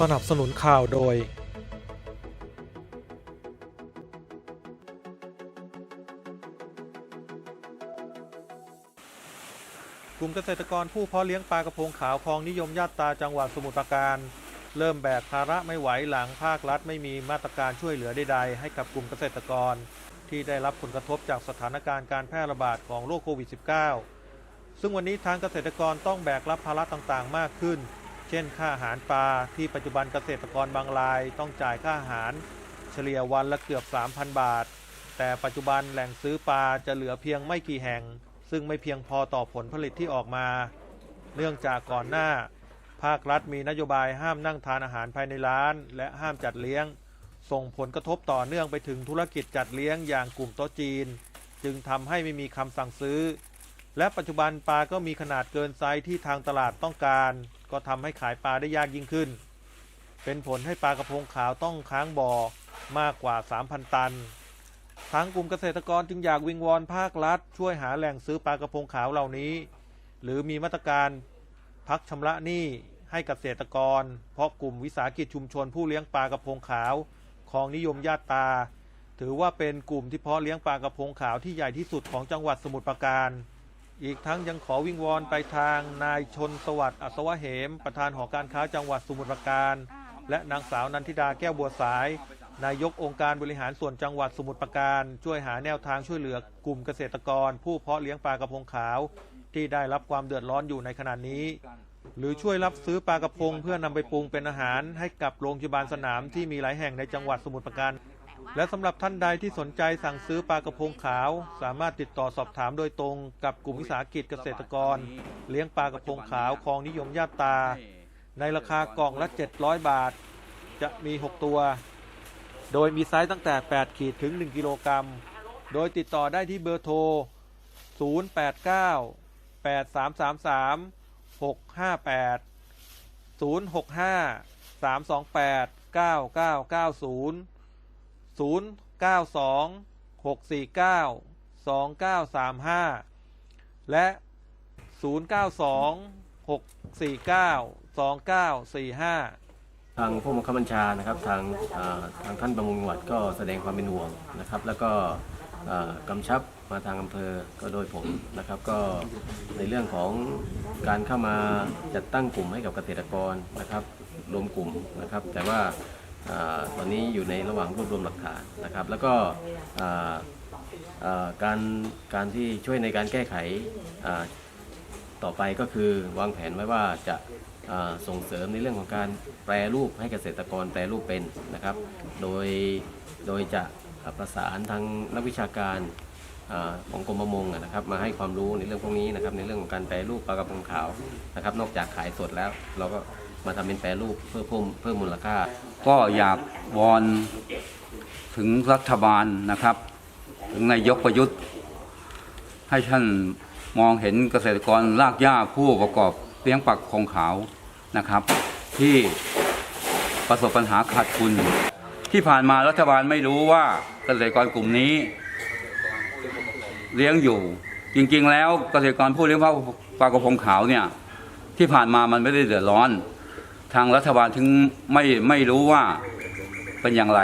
สนับสนุนข่าวโดย กลุ่มเกษตรกรผู้เพาะเลี้ยงปลากระพงขาวคลองนิยมญาติตาจังหวัดสมุทรปราการ เริ่มแบกภาระไม่ไหวหลังภาครัฐไม่มีมาตรการช่วยเหลือใดๆ ให้กับกลุ่มเกษตรกร ที่ได้รับผลกระทบจากสถานการณ์การแพร่ระบาดของโรคโควิด -19 ซึ่งวันนี้ทางเกษตรกรต้องแบกรับภาระต่างๆ มากขึ้น เช่น ค่าอาหารปลาที่ปัจจุบันเกษตรกรบางราย ต้องจ่ายค่าอาหาร เฉลี่ยวันละเกือบ 3,000 บาท แต่ปัจจุบันแหล่งซื้อปลาจะเหลือเพียงไม่กี่แห่ง ซึ่งไม่เพียงพอต่อผลผลิตที่ออกมา เนื่องจากก่อนหน้า ภาครัฐมีนโยบายห้ามนั่งทานอาหารภายในร้าน และห้ามจัดเลี้ยง ส่งผลกระทบต่อเนื่องไปถึงธุรกิจจัดเลี้ยงอย่างกลุ่มโต๊ะจีน จึงทำให้ไม่มีคำสั่งซื้อ และปัจจุบันปลาก็มีขนาดเกินไซส์ที่ทางตลาดต้องการ ก็ทำให้ขายปลาได้ยากยิ่งขึ้น เป็นผลให้ปลากระพงขาวต้องค้างบ่อมากกว่า 3,000 ตัน ทางกลุ่มเกษตรกรจึงอยากวิงวอนภาครัฐ ช่วยหาแหล่งซื้อปลากระพงขาวเหล่านี้ หรือมีมาตรการพักชำระหนี้ให้เกษตรกร เพราะกลุ่มวิสาหกิจชุมชนผู้เลี้ยงปลากระพงขาวของนิยมญาติตาถือว่าเป็นกลุ่มที่เพาะเลี้ยงปลากระพงขาวที่ใหญ่ที่สุดของจังหวัดสมุทรปราการ อีกทั้งยังขอวิงวอนไปทางนายชนสวัสดิ์อัศวะเหม ประธานหอการค้าจังหวัดสมุทรปราการ และนางสาวนันทิดาแก้วบัวสาย นายกองค์การบริหารส่วนจังหวัดสมุทรปราการ ช่วยหาแนวทางช่วยเหลือกลุ่มเกษตรกร ผู้เพาะเลี้ยงปลากระพงขาว ที่ได้รับความเดือดร้อนอยู่ในขณะนี้ หรือช่วยรับซื้อปลากระพงเพื่อนำไปปรุงเป็นอาหารให้กับโรงพยาบาลสนามที่มีหลายแห่งในจังหวัดสมุทรปราการ และสำหรับท่านใดที่สนใจสั่งซื้อปลากระพงขาว สามารถติดต่อสอบถามโดยตรงกับกลุ่มวิสาหกิจเกษตรกร เลี้ยงปลากระพงขาวคลองนิยมญาตตาในราคากล่องละ 700 บาท จะมี 6 ตัว โดยมีไซส์ตั้งแต่ 8 ขีดถึง 1 กิโลกรัม โดยติดต่อได้ที่เบอร์โทร 089 8333 658 065 328 9990 092 649 2935และ092 649 2945ทางผู้บังคับบัญชานะครับทางทางท่านประมงจังหวัดก็แสดงความเป็นห่วงนะครับ แล้วก็กำชับมาทางอำเภอก็โดยผมนะครับ ก็ในเรื่องของการเข้ามาจัดตั้งกลุ่มให้กับเกษตรกรนะครับ รวมกลุ่มนะครับ แต่ว่า ตอนนี้อยู่ในระหว่างรวบรวมหลักฐานนะครับ แล้วก็การการที่ช่วยในการแก้ไขต่อไปก็คือวางแผนไว้ว่าจะส่งเสริมในเรื่องของการแปรรูปให้เกษตรกรแปรรูปเป็นนะครับ โดยโดยจะประสานทางนักวิชาการอของกรมประมงนะครับ มาให้ความรู้ในเรื่องพวกนี้นะครับ ในเรื่องของการแปรรูปปลากระพงขาวนะครับ นอกจากขายสดแล้วเราก็ มาทำเป็นแปรรูปเพื่อเพิ่มเพิ่มมูลค่า ก็อยากวอนถึงรัฐบาลนะครับ ถึงนายกประยุทธ์ ให้ท่านมองเห็นเกษตรกรรากหญ้าผู้ประกอบเลี้ยงปักคงขาวนะครับ ที่ประสบปัญหาขาดทุน ที่ผ่านมารัฐบาลไม่รู้ว่าเกษตรกรกลุ่มนี้ เลี้ยงอยู่ จริงๆ แล้วเกษตรกรผู้เลี้ยงปลากระพงขาวเนี่ยที่ผ่านมามันไม่ได้เดือดร้อน ทางรัฐบาลถึงไม่ไม่รู้ว่าเป็นอย่างไร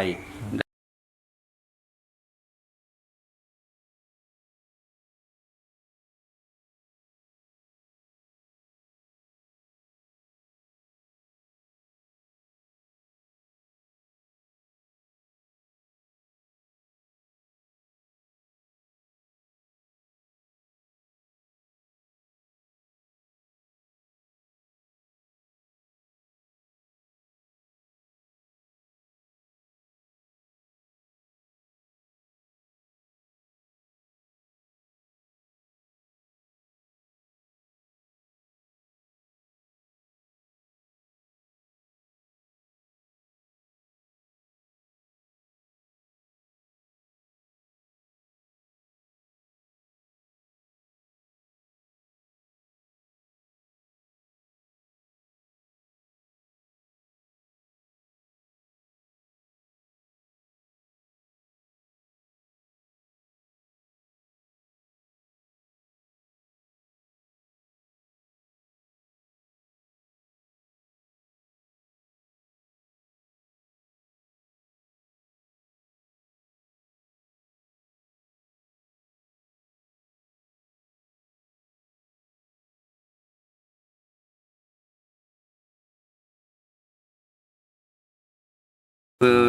คือ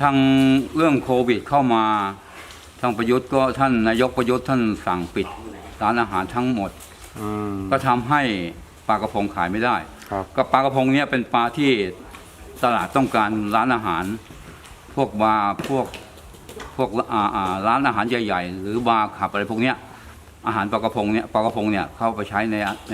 ทางเรื่องโควิดเข้ามาทางประยุทธ์ก็ท่านนายกประยุทธ์ท่านสั่งปิดร้านอาหารทั้งหมด อืม ก็ทำให้ปลากระพงขายไม่ได้ครับก็ปลากระพงเนี่ยเป็นปลาที่ตลาดต้องการร้านอาหาร พวกบาร์พวกพวกอ่าอ่าร้านอาหารใหญ่ ๆ หรือบาร์ขับอะไรพวกเนี้ยอาหารปลากระพงเนี่ยปลากระพงเนี่ยเข้าไปใช้ในใน